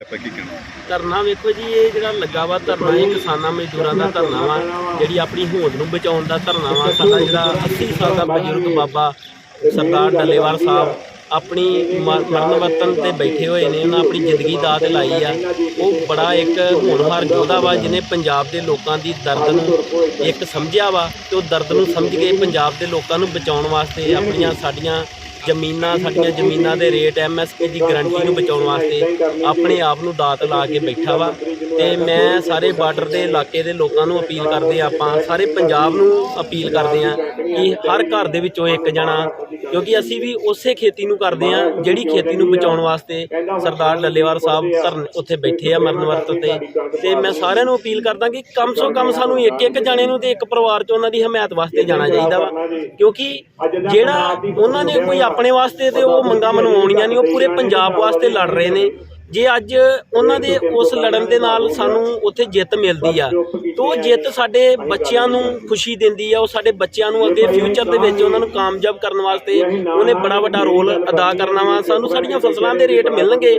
ਆਪਾਂ ਕੀ ਕਹਿਣਾ? ਧਰਨਾ ਵੇਖੋ ਜੀ, ਇਹ ਜਿਹੜਾ ਲੱਗਾ ਵਾ ਧਰਨਾ, ਇਹ ਕਿਸਾਨਾਂ ਮਜ਼ਦੂਰਾਂ ਦਾ ਧਰਨਾ ਵਾ, ਜਿਹੜੀ ਆਪਣੀ ਹੋਂਦ ਨੂੰ ਬਚਾਉਣ ਦਾ ਧਰਨਾ ਵਾ, ਸਾਡਾ ਜਿਹੜਾ 80 ਸਾਲ ਦਾ ਬਜ਼ੁਰਗ ਬਾਬਾ ਸਰਦਾਰ ਡੱਲੇਵਾਲ ਸਾਹਿਬ ਆਪਣੀ ਮਰਨ ਵਰਤਨ ਤੇ ਬੈਠੇ ਹੋਏ ਨੇ, ਉਹਨਾਂ ਆਪਣੀ ਜ਼ਿੰਦਗੀ ਦਾਤ ਲਾਈ ਆ। ਉਹ ਬੜਾ ਇੱਕ ਹੋਣਹਾਰ ਯੋਧਾ ਵਾ, ਜਿਹਨੇ ਪੰਜਾਬ ਦੇ ਲੋਕਾਂ ਦੀ ਦਰਦ ਨੂੰ ਇੱਕ ਸਮਝਿਆ ਵਾ ਤੇ ਉਹ ਦਰਦ ਨੂੰ ਸਮਝ ਕੇ ਪੰਜਾਬ ਦੇ ਲੋਕਾਂ ਨੂੰ ਬਚਾਉਣ ਵਾਸਤੇ ਆਪਣੀਆਂ ਸਾਡੀਆਂ ਜ਼ਮੀਨਾਂ, ਸਾਡੀਆਂ ਜ਼ਮੀਨਾਂ ਦੇ ਰੇਟ ਐਮਐਸਪੀ ਦੀ ਗਾਰੰਟੀ ਨੂੰ ਬਚਾਉਣ ਵਾਸਤੇ ਆਪਣੇ ਆਪ ਨੂੰ ਦਾਤ ਲਾ ਕੇ ਬੈਠਾ ਵਾ। ਤੇ ਮੈਂ ਸਾਰੇ ਬਾਰਡਰ ਦੇ ਇਲਾਕੇ ਦੇ ਲੋਕਾਂ ਨੂੰ ਅਪੀਲ ਕਰਦੇ ਆ ਆਪਾਂ, ਸਾਰੇ ਪੰਜਾਬ ਨੂੰ ਅਪੀਲ ਕਰਦੇ ਆ ਕਿ ਹਰ ਘਰ ਦੇ ਵਿੱਚੋਂ ਇੱਕ ਜਣਾ, ਕਿਉਂਕਿ ਅਸੀਂ ਵੀ ਉਸੇ ਖੇਤੀ ਨੂੰ ਕਰਦੇ ਆ ਜਿਹੜੀ ਖੇਤੀ ਨੂੰ ਬਚਾਉਣ ਵਾਸਤੇ ਸਰਦਾਰ ਲੱਲੇਵਾਲ ਸਾਹਿਬ ਧਰਨ ਉੱਥੇ ਬੈਠੇ ਆ ਮਰਨ ਵਰਤ ਤੇ। ਤੇ ਮੈਂ ਸਾਰਿਆਂ ਨੂੰ ਅਪੀਲ ਕਰਦਾ ਕਿ ਕਮ ਸੋ ਕਮ ਸਾਨੂੰ ਇੱਕ ਇੱਕ ਜਣੇ ਨੂੰ ਤੇ ਇੱਕ ਪਰਿਵਾਰ 'ਚ ਉਹਨਾਂ ਦੀ ਹਮਾਇਤ ਵਾਸਤੇ ਜਾਣਾ ਚਾਹੀਦਾ ਵਾ। ਕਿਉਂਕਿ ਜਿਹੜਾ ਉਹਨਾਂ ਨੇ ਕੋਈ ਆਪਣੇ ਵਾਸਤੇ ਤੇ ਉਹ ਮੰਗਾਂ ਮਨਵਾਉਣੀਆਂ ਨਹੀਂ ਉਹ ਪੂਰੇ ਪੰਜਾਬ ਵਾਸਤੇ ਲੜ ਰਹੇ ਨੇ। ਜੇ ਅੱਜ ਉਹਨਾਂ ਦੇ ਉਸ ਲੜਨ ਦੇ ਨਾਲ ਸਾਨੂੰ ਉੱਥੇ ਜਿੱਤ ਮਿਲਦੀ ਆ, ਤਾਂ ਉਹ ਜਿੱਤ ਸਾਡੇ ਬੱਚਿਆਂ ਨੂੰ ਖੁਸ਼ੀ ਦਿੰਦੀ ਆ, ਉਹ ਸਾਡੇ ਬੱਚਿਆਂ ਨੂੰ ਅੱਗੇ ਫਿਊਚਰ ਦੇ ਵਿੱਚ ਉਹਨਾਂ ਨੂੰ ਕਾਮਯਾਬ ਕਰਨ ਵਾਸਤੇ ਉਹਨੇ ਬੜਾ ਵੱਡਾ ਰੋਲ ਅਦਾ ਕਰਨਾ ਵਾ। ਸਾਨੂੰ ਸਾਡੀਆਂ ਫਸਲਾਂ ਦੇ ਰੇਟ ਮਿਲਣਗੇ,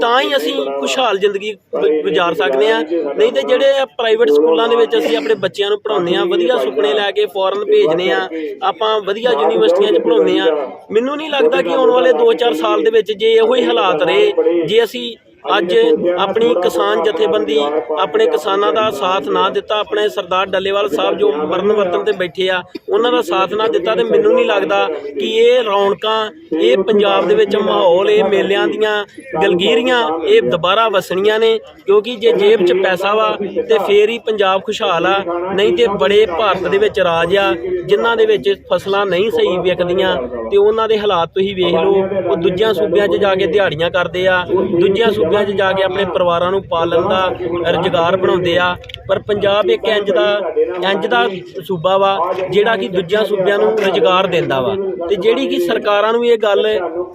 ਤਾਂ ਹੀ ਅਸੀਂ ਖੁਸ਼ਹਾਲ ਜ਼ਿੰਦਗੀ ਗੁਜ਼ਾਰ ਸਕਦੇ ਆ। ਨਹੀਂ ਤੇ ਜਿਹੜੇ ਪ੍ਰਾਈਵੇਟ ਸਕੂਲਾਂ ਦੇ ਵਿੱਚ ਅਸੀਂ ਆਪਣੇ ਬੱਚਿਆਂ ਨੂੰ ਪੜਾਉਂਦੇ ਆ, ਵਧੀਆ ਸੁਪਨੇ ਲੈ ਕੇ ਫੋਰਨ ਭੇਜਨੇ ਆ, ਆਪਾਂ ਵਧੀਆ ਯੂਨੀਵਰਸਿਟੀਆਂ 'ਚ ਪੜਾਉਂਦੇ ਆ। ਮੈਨੂੰ ਨਹੀਂ ਲੱਗਦਾ ਕਿ ਆਉਣ ਵਾਲੇ 2-4 ਸਾਲ ਦੇ ਵਿੱਚ ਜੇ ਇਹੋ ਹੀ ਹਾਲਾਤ ਰਹੇ, ਜੇ ਅਸੀਂ ਅੱਜ ਆਪਣੀ ਕਿਸਾਨ ਜਥੇਬੰਦੀ ਆਪਣੇ ਕਿਸਾਨਾਂ ਦਾ ਸਾਥ ਨਾ ਦਿੱਤਾ। ਆਪਣੇ ਸਰਦਾਰ ਡੱਲੇਵਾਲ ਸਾਹਿਬ ਜੋ ਮਰਨ ਵਰਤਨ ਤੇ ਬੈਠੇ ਆ, ਉਹਨਾਂ ਦਾ ਸਾਥ ਨਾ ਦਿੱਤਾ ਤੇ ਮੈਨੂੰ ਨਹੀਂ ਲੱਗਦਾ ਕਿ ਇਹ ਰੌਣਕਾਂ, ਇਹ ਪੰਜਾਬ ਦੇ ਵਿੱਚ ਮਾਹੌਲ, ਇਹ ਮੇਲਿਆਂ ਦੀਆਂ ਗਲਗੀਰੀਆਂ, ਇਹ ਦੁਬਾਰਾ ਵਸਣੀਆਂ ਨੇ। ਕਿਉਂਕਿ ਜੇ ਜੇਬ 'ਚ ਪੈਸਾ ਵਾ ਤੇ ਫੇਰ ਹੀ ਪੰਜਾਬ ਖੁਸ਼ਹਾਲ ਆ, ਨਹੀਂ ਤੇ ਬੜੇ ਭਾਰਤ ਦੇ ਵਿੱਚ ਰਾਜ ਆ, ਜਿਨ੍ਹਾਂ ਦੇ ਵਿੱਚ ਫਸਲਾਂ ਨਹੀਂ ਸਹੀ ਵਿਕਦੀਆਂ ਤੇ ਉਹਨਾਂ ਦੇ ਹਾਲਾਤ ਤੁਸੀਂ ਵੇਖ ਲਓ। ਉਹ ਦੂਜਿਆਂ ਸੂਬਿਆਂ 'ਚ ਜਾ ਕੇ ਦਿਹਾੜੀਆਂ ਕਰਦੇ ਆ, ਦੂਜਿਆਂ ਸੂਬਿਆਂ 'ਚ ਜਾ ਕੇ ਆਪਣੇ ਪਰਿਵਾਰਾਂ ਨੂੰ ਪਾਲਣ ਦਾ ਰੁਜ਼ਗਾਰ ਬਣਾਉਂਦੇ ਆ। ਪਰ ਪੰਜਾਬ ਇੱਕ ਇੰਜ ਦਾ ਇੰਜ ਦਾ ਸੂਬਾ ਵਾ, ਜਿਹੜਾ ਕਿ ਦੂਜਿਆਂ ਸੂਬਿਆਂ ਨੂੰ ਰੁਜ਼ਗਾਰ ਦਿੰਦਾ ਵਾ। ਤੇ ਜਿਹੜੀ ਕਿ ਸਰਕਾਰਾਂ ਨੂੰ ਇਹ ਗੱਲ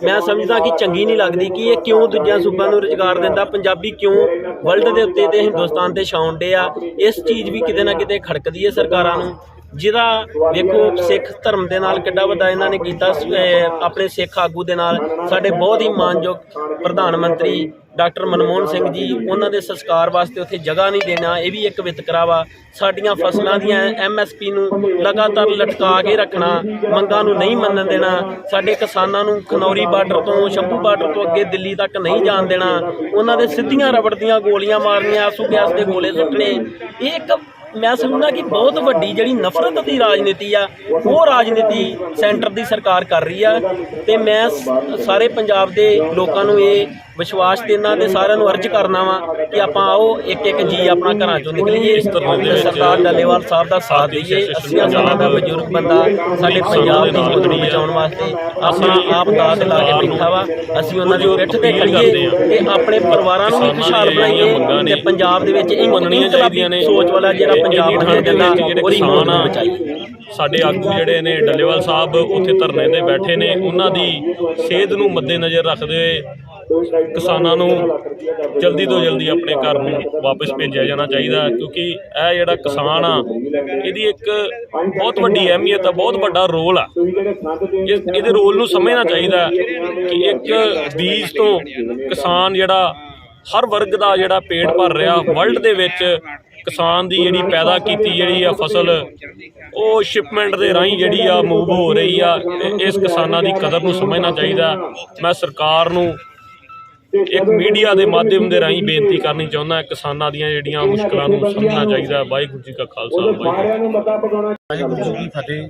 ਮੈਂ ਸਮਝਦਾ ਕਿ ਚੰਗੀ ਨਹੀਂ ਲੱਗਦੀ ਕਿ ਇਹ ਕਿਉਂ ਦੂਜਿਆਂ ਸੂਬਿਆਂ ਨੂੰ ਰੁਜ਼ਗਾਰ ਦਿੰਦਾ। ਪੰਜਾਬੀ ਕਿਉਂ ਵਰਲਡ ਦੇ ਉੱਤੇ ਤੇ ਹਿੰਦੁਸਤਾਨ ਤੇ ਛਾਉਣ ਡੇ ਆ? ਇਸ ਚੀਜ਼ ਵੀ ਕਿਤੇ ਨਾ ਕਿਤੇ ਖੜਕਦੀ ਹੈ ਸਰਕਾਰਾਂ ਨੂੰ। ਜਿਹਦਾ ਵੇਖੋ ਸਿੱਖ ਧਰਮ ਦੇ ਨਾਲ ਕਿੱਡਾ ਵੱਡਾ ਇਹਨਾਂ ਨੇ ਕੀਤਾ ਆਪਣੇ ਸਿੱਖ ਆਗੂ ਦੇ ਨਾਲ। ਸਾਡੇ ਬਹੁਤ ਹੀ ਮਾਨਯੋਗ ਪ੍ਰਧਾਨ ਮੰਤਰੀ ਡਾਕਟਰ ਮਨਮੋਹਨ ਸਿੰਘ ਜੀ, ਉਹਨਾਂ ਦੇ ਸੰਸਕਾਰ ਵਾਸਤੇ ਉੱਥੇ ਜਗ੍ਹਾ ਨਹੀਂ ਦੇਣਾ, ਇਹ ਵੀ ਇੱਕ ਵਿਤਕਰਾ ਵਾ ਸਾਡੀਆਂ ਫਸਲਾਂ ਦੀਆਂ ਐਮਐਸਪੀ ਨੂੰ ਲਗਾਤਾਰ ਲਟਕਾ ਕੇ ਰੱਖਣਾ, ਮੰਗਾਂ ਨੂੰ ਨਹੀਂ ਮੰਨਣ ਦੇਣਾ, ਸਾਡੇ ਕਿਸਾਨਾਂ ਨੂੰ ਖਨੌਰੀ ਬਾਰਡਰ ਤੋਂ, ਸ਼ੰਭੂ ਬਾਰਡਰ ਤੋਂ ਅੱਗੇ ਦਿੱਲੀ ਤੱਕ ਨਹੀਂ ਜਾਣ ਦੇਣਾ, ਉਹਨਾਂ ਦੇ ਸਿੱਧੀਆਂ ਰਬੜ ਦੀਆਂ ਗੋਲੀਆਂ ਮਾਰਨੀਆਂ, ਆਸੂ ਗੈਸ ਦੇ ਗੋਲੇ ਸੁੱਟਣੇ, ਇਹ ਇੱਕ ਮੈਂ ਸਮਝਦਾ ਕਿ ਬਹੁਤ ਵੱਡੀ ਜਿਹੜੀ ਨਫ਼ਰਤ ਦੀ ਰਾਜਨੀਤੀ ਆ ਉਹ ਰਾਜਨੀਤੀ ਸੈਂਟਰ ਦੀ ਸਰਕਾਰ ਕਰ ਰਹੀ ਆ ਤੇ ਮੈਂ ਸਾਰੇ ਪੰਜਾਬ ਦੇ ਲੋਕਾਂ ਨੂੰ ਇਹ ਵਿਸ਼ਵਾਸ ਦੇਣਾ ਤੇ ਸਾਰਿਆਂ ਨੂੰ ਅਰਜ਼ ਕਰਨਾ ਵਾ ਕਿ ਆਪਾਂ ਆਓ ਇੱਕ ਇੱਕ ਜੀ ਆਪਣਾ ਘਰਾਂ ਚੋਂ ਨਿਕਲੀਏ। ਤੇ ਸਰਦਾਰ ਡੱਲੇਵਾਲ ਸਾਹਿਬ ਦਾ ਸਾਥ ਦਈਏ। 80 ਸਾਲਾਂ ਦਾ ਬਜ਼ੁਰਗ ਬੰਦਾ ਸਾਡੇ ਪੰਜਾਬ ਦੀ ਹੋਂਦ ਨੂੰ ਬਚਾਉਣ ਵਾਸਤੇ ਆਪਣਾ ਆਪ ਦਾਦ ਲਾ ਕੇ ਬੈਠਾ ਵਾ। ਅਸੀਂ ਉਹਨਾਂ ਦੀ ਪਿੱਠ ਤੇ ਖੜੀਏ ਤੇ ਆਪਣੇ ਪਰਿਵਾਰਾਂ ਨੂੰ ਵੀ ਖੁਸ਼ਹਾਲ ਬਣਾਈਏ ਤੇ ਪੰਜਾਬ ਦੇ ਵਿੱਚ ਮੰਨਣੀਆਂ ਚਾਹੀਦੀਆਂ ਨੇ। ਸੋਚ ਵਾਲਾ ਜਿਹੜਾ ਪੰਜਾਬ ਦੇ ਜਿਹੜੇ ਉਹਦੀ ਹੋਂਦ ਕਿਸਾਨ ਨੂੰ ਆ ਬਚਾਈਏ ਸਾਡੇ ਆਗੂ ਜਿਹੜੇ ਨੇ ਡੱਲੇਵਾਲ ਸਾਹਿਬ ਉੱਥੇ ਧਰਨੇ ਤੇ ਬੈਠੇ ਨੇ ਉਹਨਾਂ ਦੀ ਸਿਹਤ ਨੂੰ ਮੱਦੇਨਜ਼ਰ ਰੱਖਦੇ ਹੋਏ ਕਿਸਾਨਾਂ ਨੂੰ ਜਲਦੀ ਤੋਂ ਜਲਦੀ ਆਪਣੇ ਘਰ ਨੂੰ ਵਾਪਸ ਭੇਜਿਆ ਜਾਣਾ ਚਾਹੀਦਾ ਕਿਉਂਕਿ ਇਹ ਜਿਹੜਾ ਕਿਸਾਨ ਆ ਇਹਦੀ ਇੱਕ ਬਹੁਤ ਵੱਡੀ ਅਹਿਮੀਅਤ ਆ ਬਹੁਤ ਵੱਡਾ ਰੋਲ ਆ। ਇਹ- ਇਹਦੇ ਰੋਲ ਨੂੰ ਸਮਝਣਾ ਚਾਹੀਦਾ ਕਿ ਇੱਕ ਬੀਜ ਤੋਂ ਕਿਸਾਨ ਜਿਹੜਾ ਹਰ ਵਰਗ ਦਾ ਜਿਹੜਾ ਪੇਟ ਭਰ ਰਿਹਾ ਵਰਲਡ ਦੇ ਵਿੱਚ ਕਿਸਾਨ ਦੀ ਜਿਹੜੀ ਪੈਦਾ ਕੀਤੀ ਜਿਹੜੀ ਆ ਫਸਲ, ਉਹ ਸ਼ਿਪਮੈਂਟ ਦੇ ਰਾਹੀਂ ਜਿਹੜੀ ਆ ਮੂਵ ਹੋ ਰਹੀ ਆ ਇਸ ਕਿਸਾਨਾਂ ਦੀ ਕਦਰ ਨੂੰ ਸਮਝਣਾ ਚਾਹੀਦਾ। ਮੈਂ ਸਰਕਾਰ ਨੂੰ ਇੱਕ ਮੀਡੀਆ ਦੇ ਮਾਧਿਅਮ ਦੇ ਰਾਹੀਂ ਬੇਨਤੀ ਕਰਨੀ ਚਾਹੁੰਦਾ, ਕਿਸਾਨਾਂ ਦੀਆਂ ਜਿਹੜੀਆਂ ਮੁਸ਼ਕਲਾਂ ਨੂੰ ਸਮਝਣਾ ਚਾਹੀਦਾ। ਵਾਹਿਗੁਰੂ ਜੀ ਕਾ ਖਾਲਸਾ ਵਾਹਿਗੁਰੂ ਵਾਹਿਗੁਰੂ ਜੀ ਕੀ ਫਤਿਹ।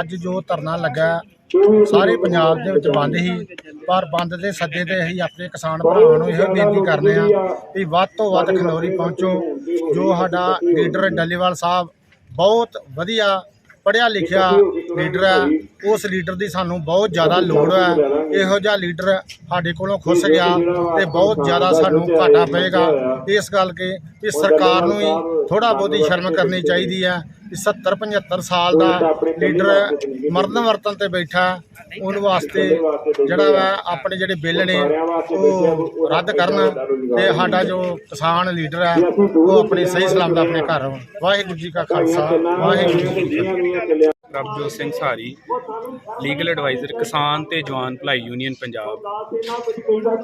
ਅੱਜ ਜੋ ਧਰਨਾ ਲੱਗਾ ਸਾਰੇ ਪੰਜਾਬ ਦੇ ਵਿੱਚ ਬੰਦ ਹੀ, ਪਰ ਬੰਦ ਦੇ ਸੱਦੇ ਤੇ ਅਸੀਂ ਆਪਣੇ ਕਿਸਾਨ ਭਰਾਵਾਂ ਨੂੰ ਇਹ ਬੇਨਤੀ ਕਰਨੇ ਆ ਵੀ ਵੱਧ ਤੋਂ ਵੱਧ ਖਨੌਰੀ ਪਹੁੰਚੋ। ਜੋ ਸਾਡਾ ਲੀਡਰ ਡੱਲੇਵਾਲ ਸਾਹਿਬ ਬਹੁਤ ਵਧੀਆ ਪੜ੍ਹਿਆ ਲਿਖਿਆ ਲੀਡਰ ਹੈ ਉਸ ਲੀਡਰ ਦੀ ਸਾਨੂੰ ਬਹੁਤ ਜ਼ਿਆਦਾ ਲੋੜ ਹੈ ਇਹੋ ਜਿਹਾ ਲੀਡਰ ਸਾਡੇ ਕੋਲੋਂ ਖੁੱਸ ਗਿਆ ਤੇ ਬਹੁਤ ਜ਼ਿਆਦਾ ਸਾਨੂੰ ਘਾਟਾ ਪਏਗਾ। ਇਸ ਗੱਲ ਕੇ ਕਿ ਸਰਕਾਰ ਨੂੰ ਹੀ ਥੋੜਾ ਬਹੁਤੀ ਸ਼ਰਮ ਕਰਨੀ ਚਾਹੀਦੀ ਹੈ ਕਿ 70 75 ਸਾਲ ਦਾ ਲੀਡਰ ਮਰਨ ਵਰਤਨ ਤੇ ਬੈਠਾ, ਉਹਨ ਵਾਸਤੇ ਜਿਹੜਾ ਵਾ ਆਪਣੇ ਜਿਹੜੇ ਬਿੱਲ ਨੇ, ਉਹ ਰੱਦ ਕਰਨ ਤੇ ਸਾਡਾ ਜੋ ਕਿਸਾਨ ਲੀਡਰ ਹੈ ਉਹ ਆਪਣੇ ਸਹੀ ਸਲਾਮਤ ਆਪਣੇ ਘਰ ਆਉਣ। ਵਾਹਿਗੁਰੂ ਜੀ ਕਾ ਖਾਲਸਾ, ਵਾਹਿਗੁਰੂ ਜੀ ਕੀ ਫਤਿਹ। ਪ੍ਰਭਜੋਤ ਸਿੰਘ ਸਾਰੀ ਲੀਗਲ ਐਡਵਾਈਜ਼ਰ ਕਿਸਾਨ ਤੇ ਜਵਾਨ ਭਲਾਈ ਯੂਨੀਅਨ ਪੰਜਾਬ।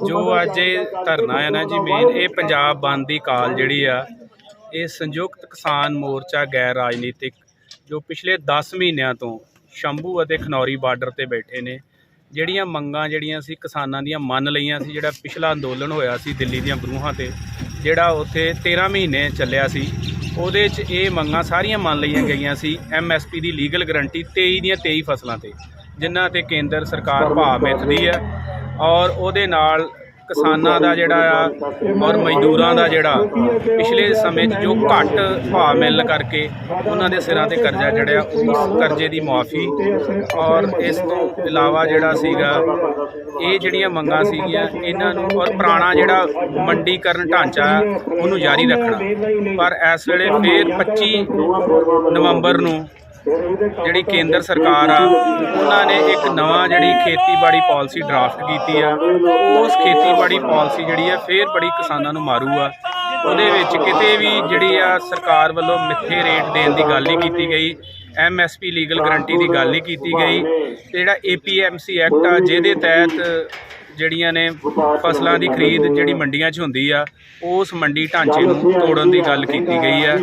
ਜੋ ਅੱਜ ਇਹ ਧਰਨਾ ਹੈ ਨਾ ਜੀ ਮੇਨ ਇਹ ਪੰਜਾਬ ਬੰਦ ਦੀ ਕਾਲ ਜਿਹੜੀ ਆ, ਇਹ ਸੰਯੁਕਤ ਕਿਸਾਨ ਮੋਰਚਾ ਗੈਰ ਰਾਜਨੀਤਿਕ, ਜੋ ਪਿਛਲੇ 10 ਮਹੀਨਿਆਂ ਤੋਂ ਸ਼ੰਭੂ ਅਤੇ ਖਨੌਰੀ ਬਾਰਡਰ ਤੇ ਬੈਠੇ ਨੇ, ਜਿਹੜੀਆਂ ਮੰਗਾਂ ਜਿਹੜੀਆਂ ਸੀ ਕਿਸਾਨਾਂ ਦੀਆਂ ਮੰਨ ਲਈਆਂ ਸੀ, ਜਿਹੜਾ ਪਿਛਲਾ ਅੰਦੋਲਨ ਹੋਇਆ ਸੀ ਦਿੱਲੀ ਦੀਆਂ ਬਰੂਹਾਂ ਤੇ, ਜਿਹੜਾ ਉੱਥੇ 13 ਮਹੀਨੇ ਚੱਲਿਆ ਸੀ ਉਹਦੇ 'ਚ ਇਹ ਮੰਗਾਂ ਸਾਰੀਆਂ ਮੰਨ ਲਈਆਂ ਗਈਆਂ ਸੀ ਐਮਐਸਪੀ ਦੀ ਲੀਗਲ ਗਰੰਟੀ 23 ਦੀਆਂ 23 ਫਸਲਾਂ ਤੇ, ਜਿਨ੍ਹਾਂ ਤੇ ਕੇਂਦਰ ਸਰਕਾਰ ਭਾਅ ਮਿੱਥਦੀ ਹੈ ਔਰ ਉਹਦੇ ਨਾਲ ਕਿਸਾਨਾਂ ਦਾ ਜਿਹੜਾ ਆ ਔਰ ਮਜ਼ਦੂਰਾਂ ਦਾ ਜਿਹੜਾ ਪਿਛਲੇ ਸਮੇਂ 'ਚ ਜੋ ਘੱਟ ਭਾਅ ਮਿਲਣ ਕਰਕੇ ਉਹਨਾਂ ਦੇ ਸਿਰਾਂ ਤੇ ਕਰਜ਼ਾ ਚੜਿਆ, ਉਸ ਕਰਜ਼ੇ ਦੀ ਮੁਆਫੀ। ਔਰ ਇਸ ਤੋਂ ਇਲਾਵਾ ਜਿਹੜਾ ਸੀਗਾ, ਇਹ ਜਿਹੜੀਆਂ ਮੰਗਾਂ ਸੀਗੀਆਂ, ਇਹਨਾਂ ਨੂੰ ਔਰ ਪੁਰਾਣਾ ਜਿਹੜਾ ਮੰਡੀਕਰਨ ਢਾਂਚਾ, ਉਹਨੂੰ ਜਾਰੀ ਰੱਖਣਾ। ਪਰ ਇਸ ਵੇਲੇ ਫੇਰ 25 ਨਵੰਬਰ ਨੂੰ ਜਿਹੜੀ ਕੇਂਦਰ ਸਰਕਾਰ ਆ, ਉਹਨਾਂ ਨੇ ਇੱਕ ਨਵਾਂ ਜਿਹੜੀ ਖੇਤੀਬਾੜੀ ਪਾਲਿਸੀ ਡਰਾਫਟ ਕੀਤੀ ਆ। ਉਸ ਖੇਤੀਬਾੜੀ ਪਾਲਿਸੀ ਜਿਹੜੀ ਆ, ਫੇਰ ਬੜੀ ਕਿਸਾਨਾਂ ਨੂੰ ਮਾਰੂ ਆ। ਉਹਦੇ ਵਿੱਚ ਕਿਤੇ ਵੀ ਜਿਹੜੀ ਆ, ਸਰਕਾਰ ਵੱਲੋਂ ਮਿੱਥੇ ਰੇਟ ਦੇਣ ਦੀ ਗੱਲ ਨਹੀਂ ਕੀਤੀ ਗਈ ਐਮਐਸਪੀ ਲੀਗਲ ਗਰੰਟੀ ਦੀ ਗੱਲ ਨਹੀਂ ਕੀਤੀ ਗਈ। ਤੇ ਜਿਹੜਾ ਏਪੀਐਮਸੀ ਐਕਟ ਆ, ਜਿਹਦੇ ਤਹਿਤ ਜਿਹੜੀਆਂ ਨੇ ਫਸਲਾਂ ਦੀ ਖਰੀਦ ਜਿਹੜੀ ਮੰਡੀਆਂ 'ਚ ਹੁੰਦੀ ਆ, ਉਸ ਮੰਡੀ ਢਾਂਚੇ ਨੂੰ ਤੋੜਨ ਦੀ ਗੱਲ ਕੀਤੀ ਗਈ ਆ।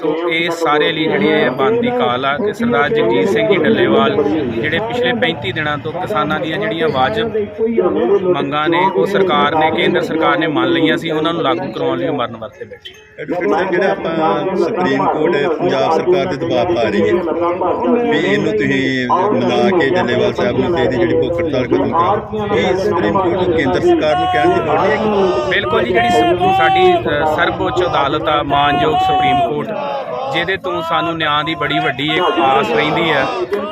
ਸੋ ਇਹ ਸਾਰੇ ਲਈ ਜਿਹੜੀ ਇਹ ਬੰਦ ਦੀ ਕਾਲ ਆ ਕਿ ਸਰਦਾਰ ਜਗਜੀਤ ਸਿੰਘ ਜੀ ਡੱਲੇਵਾਲ, ਜਿਹੜੇ ਪਿਛਲੇ 35 ਦਿਨਾਂ ਤੋਂ ਕਿਸਾਨਾਂ ਦੀਆਂ ਜਿਹੜੀਆਂ ਵਾਜਬ ਮੰਗਾਂ ਨੇ, ਉਹ ਸਰਕਾਰ ਨੇ, ਕੇਂਦਰ ਸਰਕਾਰ ਨੇ ਮੰਨ ਲਈਆਂ ਸੀ, ਉਹਨਾਂ ਨੂੰ ਲਾਗੂ ਕਰਵਾਉਣ ਲਈ ਮਰਨ ਵਰਤੇ ਬੈਠੇ। ਸਾਹਿਬ ਜਿਹੜਾ ਆਪਾਂ ਸੁਪਰੀਮ ਕੋਰਟ ਪੰਜਾਬ ਸਰਕਾਰ ਤੇ ਦਬਾਅ ਪਾ ਰਹੀ ਹੈ, ਵੀ ਇਹਨੂੰ ਤੁਸੀਂ ਮਿਲਾ ਕੇ ਡੱਲੇਵਾਲ ਸਾਹਿਬ ਨੂੰ ਤੇ ਇਹਦੀ ਜਿਹੜੀ ਭੁੱਖ ਹੜਤਾਲ ਕਦੋਂ ਕਰੋ ਇਹ ਸੁਪਰੀਮ ਨੂੰ ਕੇਂਦਰ ਸਰਕਾਰ ਨੂੰ ਕਹਿਣ ਦੀ ਲੋੜ ਨਹੀਂ ਹੈ ਬਿਲਕੁਲ ਜੀ ਜਿਹੜੀ ਸੁ- ਸਾਡੀ ਅ, ਸਰਵਉੱਚ ਅਦਾਲਤ ਆ ਮਾਨਯੋਗ ਸੁਪਰੀਮ ਕੋਰਟ ਜਿਹਦੇ ਤੋਂ ਸਾਨੂੰ ਨਿਆਂ ਦੀ ਬੜੀ ਵੱਡੀ ਇੱਕ ਆਸ ਰਹਿੰਦੀ ਹੈ।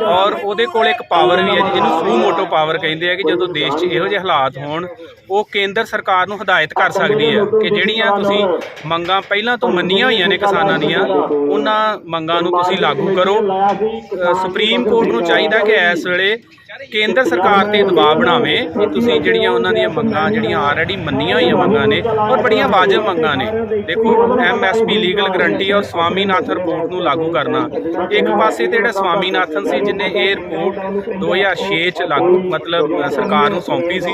ਔਰ ਉਹਦੇ ਕੋਲ ਇੱਕ ਪਾਵਰ ਵੀ ਹੈ ਜੀ, ਜਿਹਨੂੰ ਸੂ ਮੋਟੋ ਪਾਵਰ ਕਹਿੰਦੇ ਆ ਕਿ ਜਦੋਂ ਦੇਸ਼ 'ਚ ਇਹੋ ਜਿਹੇ ਹਾਲਾਤ ਹੋਣ ਉਹ ਕੇਂਦਰ ਸਰਕਾਰ ਨੂੰ ਹਦਾਇਤ ਕਰ ਸਕਦੀ ਹੈ ਕਿ ਜਿਹੜੀਆਂ ਤੁਸੀਂ ਮੰਗਾਂ ਪਹਿਲਾਂ ਤੋਂ ਮੰਨੀਆਂ ਹੋਈਆਂ ਨੇ ਕਿਸਾਨਾਂ ਦੀਆਂ ਉਹਨਾਂ ਮੰਗਾਂ ਨੂੰ ਤੁਸੀਂ ਲਾਗੂ ਕਰੋ। ਅ, ਸੁਪਰੀਮ ਕੋਰਟ ਨੂੰ ਚਾਹੀਦਾ ਕਿ ਇਸ ਵੇਲੇ ਕੇਂਦਰ ਸਰਕਾਰ ਤੇ ਦਬਾਅ ਬਣਾਵੇ ਕਿ ਤੁਸੀਂ ਜਿਹੜੀਆਂ ਉਹਨਾਂ ਦੀਆਂ ਮੰਗਾਂ ਜਿਹੜੀਆਂ ਆਲਰੇਡੀ ਮੰਨੀਆਂ ਹੋਈਆਂ ਮੰਗਾਂ ਨੇ ਔਰ ਬੜੀਆਂ ਵਾਜਬ ਮੰਗਾਂ ਨੇ। ਦੇਖੋ ਐਮਐਸਪੀ ਲੀਗਲ ਗਰੰਟੀ ਔਰ ਸਵਾਮੀਨਾਥਨ ਰਿਪੋਰਟ ਨੂੰ ਲਾਗੂ ਕਰਨਾ। ਇੱਕ ਪਾਸੇ ਤੇ ਜਿਹੜਾ ਸਵਾਮੀਨਾਥਨ ਸੀ, ਜਿਨੇ ਇਹ ਰਿਪੋਰਟ 2006 ਚ ਲਾਗੂ ਮਤਲਬ ਸਰਕਾਰ ਨੂੰ ਸੌਂਪੀ ਸੀ,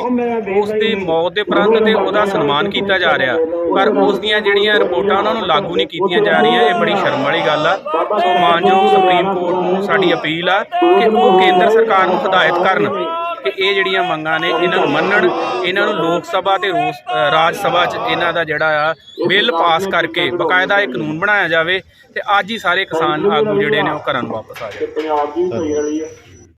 ਉਸ ਦੀ ਮੌਤ ਦੇ ਉਪਰੰਤ ਤੇ ਉਹਦਾ ਸਨਮਾਨ ਕੀਤਾ ਜਾ ਰਿਹਾ। ਪਰ ਉਸ ਦੀਆਂ ਜਿਹੜੀਆਂ ਰਿਪੋਰਟਾਂ ਉਹਨਾਂ ਨੂੰ ਲਾਗੂ ਨਹੀਂ ਕੀਤੀਆਂ ਜਾ ਰਹੀਆਂ। ਇਹ ਬੜੀ ਸ਼ਰਮ ਵਾਲੀ ਗੱਲ ਆ। ਸੋ ਮਾਨਯੋਗ ਸੁਪਰੀਮ ਕੋਰਟ ਨੂੰ ਸਾਡੀ ਅਪੀਲ ਆ ਕਿ ਉਹ ਕੇਂਦਰ ਸਰਕਾਰ ਨੂੰ ਹਦਾਇਤ ਕਰਨ ਕਿ ਇਹ ਜਿਹੜੀਆਂ ਮੰਗਾਂ ਨੇ, ਇਹਨਾਂ ਨੂੰ ਮੰਨਣ, ਇਹਨਾਂ ਨੂੰ ਲੋਕ ਸਭਾ ਤੇ ਰੋਸ ਰਾਜ ਸਭਾ 'ਚ ਇਹਨਾਂ ਦਾ ਜਿਹੜਾ ਆ, ਬਿੱਲ ਪਾਸ ਕਰਕੇ ਬਕਾਇਦਾ ਇਹ ਕਾਨੂੰਨ ਬਣਾਇਆ ਜਾਵੇ ਤੇ ਅੱਜ ਹੀ ਸਾਰੇ ਕਿਸਾਨ ਆਗੂ ਜਿਹੜੇ ਨੇ ਉਹ ਘਰਾਂ ਨੂੰ ਵਾਪਸ ਆ ਜਾਣ।